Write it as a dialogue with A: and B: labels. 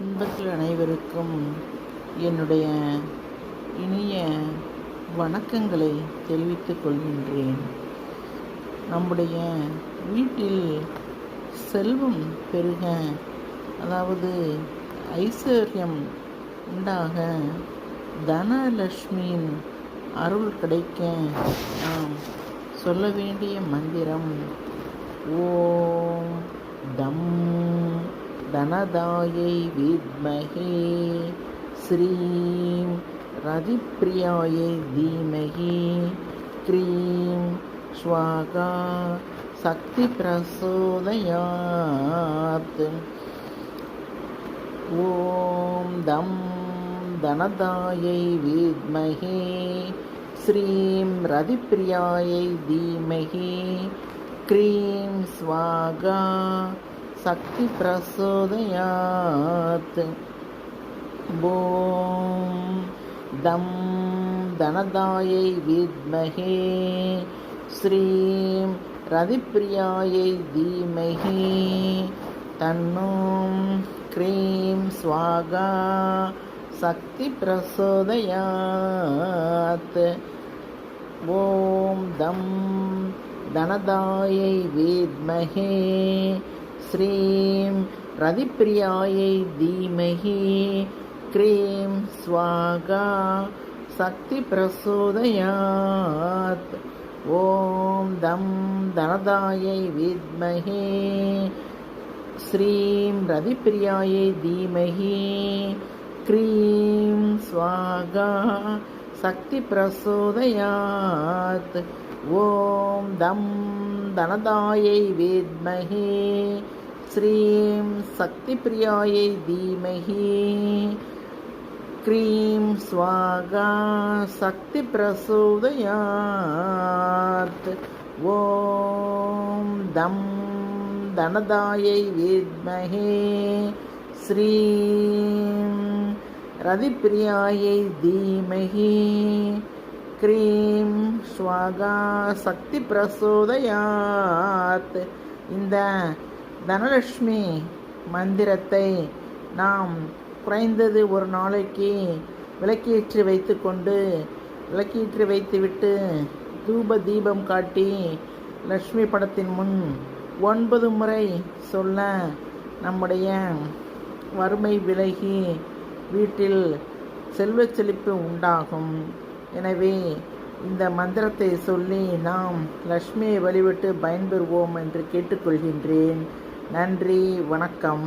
A: இன்பத்தில் அனைவருக்கும் என்னுடைய இனிய வணக்கங்களை தெரிவித்துக் கொள்கின்றேன். நம்முடைய வீட்டில் செல்வம் பெருக அதாவது ஐஸ்வர்யம் உண்டாக தனலட்சுமியின் அருள் கிடைக்க நாம் சொல்ல வேண்டிய மந்திரம். ஓம் தம் धनदायै विद्महे। श्रीं रतिप्रियायै धीमहि। क्रीं स्वागा शक्तिप्रसोदयात्। ॐ दं धनदायै विद्महे। श्रीं रतिप्रियायै धीमहि। क्रीं स्वागा शक्तिप्रसोदयात् ॐ दं धनदायै विद्महे श्रीं रतिप्रियायै धीमहि तन्नो क्रीं स्वागा शक्तिप्रसोदयात् ॐ दं धनदायै विद्महे ஸ்ரீம் ரதிப்பிரியாயை தீமகி. க்ரீம் ஸ்வாகா சக்தி பிரசோதயாத். ஓம் தம் தனதாயை வித்மகே. ஸ்ரீம் ரதிப்பிரியாயை தீமகி. க்ரீம் ஸ்வாகா சக்தி பிரசோதயாத். ஓம் தம் தனதாயை வித்மகே. ஸ்ரீம் சக்தி பிரியாயை தீமகி க்ரீம் ஸ்வாகா சக்தி பிரசோதயாத் ஓம் தம் தனதாயை வித்மகே ஸ்ரீம் ரதிப்பிரியாயை தீமகி க்ரீம் ஸ்வாகா சக்தி பிரசோதயாத் இந்த தனலட்சுமி மந்திரத்தை நாம் குறைந்தது ஒரு நாளைக்கு விளக்கேற்றி வைத்துக்கொண்டு விளக்கேற்றி வைத்துவிட்டு தூப தீபம் காட்டி லக்ஷ்மி படத்தின் முன் ஒன்பது முறை சொல்ல நம்முடைய வறுமை விலகி வீட்டில் செல்வச் செழிப்பு உண்டாகும். எனவே இந்த மந்திரத்தை சொல்லி நாம் லக்ஷ்மியை வழிபட்டு பயன்பெறுவோம் என்று கேட்டுக்கொள்கின்றேன். நன்றி வணக்கம்.